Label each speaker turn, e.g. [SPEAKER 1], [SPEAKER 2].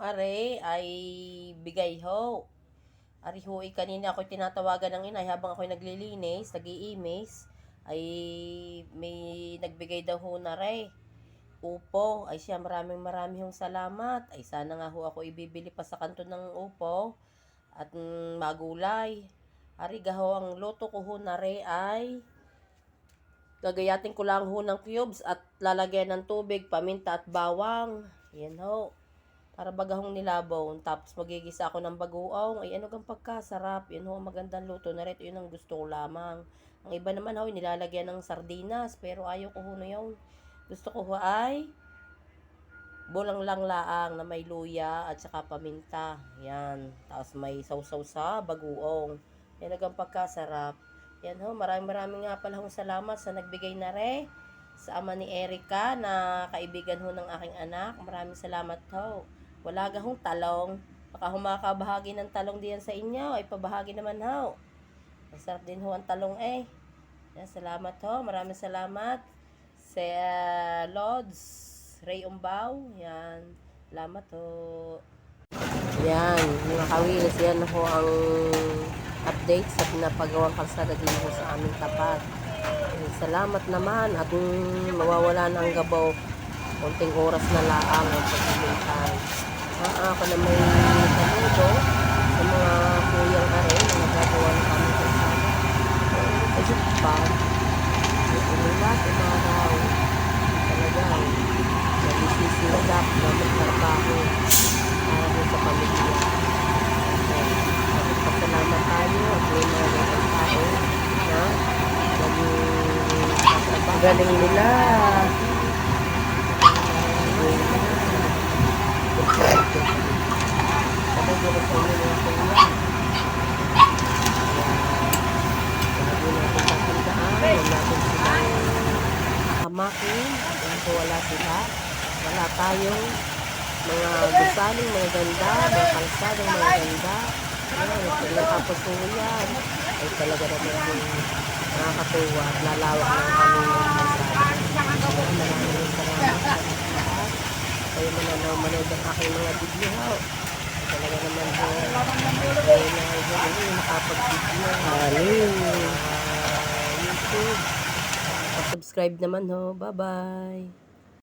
[SPEAKER 1] re ay bigay ho. Ari ho, eh, kanina ako tinatawagan ng inay habang ako naglilinis, nag-iimis, ay may nagbigay daw ho na re. Upo, ay siya maraming maraming salamat. Ay sana nga ho ako ibibili pa sa kanto ng upo at mm, magulay. Ari gaho ang loto ko ho na re ay gagayatin ko lang ho ng cubes at lalagyan ng tubig, paminta at bawang. Yan ho. Para bagahong nilabaw. Tapos magigisa ako ng bagoong. Ay ano gang pagkasarap. Yan ho, magandang luto na rin. Yun ang gusto ko lamang. Ang iba naman ho, nilalagyan ng sardinas. Pero ayaw ko ho na yun. Gusto ko ho ay bulang lang laang na may luya at saka paminta. Yan. Tapos may sausaw sa bagoong. Yan ang pagkasarap. Yan ho, maraming maraming nga pala hong salamat sa nagbigay na re sa ama ni Erica na kaibigan ho ng aking anak. Maraming salamat ho. Wala ga hong talong. Baka humakabahagi ng talong diyan sa inyo. Ay pabahagi naman ho. Masarap din ho ang talong eh. Yan, salamat ho. Maraming salamat. Sa uh, Lods, Ray Umbaw. Yan. Salamat ho. Yan, mga kawilis, yan ho ang update sa pinapagawang kalsada din ho sa aming tapat. Salamat naman at mm, mawawala ng gabaw konting oras na laang ang paghihintay. Ah, ako na may saludo sa mga kuyang are na nagagawa ng aming kalsada. Kasi pa, umulat, umaraw, talagang nagsisisigap na magtrabaho para sa pamilya. Pasalamat tayo at may mga ganang tao na naging galing nila. Hamakin. Kung wala sila, wala tayong mga gusaling mga ganda, mga kalsadang mga ganda. Ayan, tapos po yan. Ay talaga naman yung nakakatuwa at lalawak ng aming kalsada. Ayan, maraming salamat sa lahat. Kayo man na manood ang aking mga video. Talaga naman po. Yung nakapag-video. Aling. Subscribe naman ho. Bye-bye.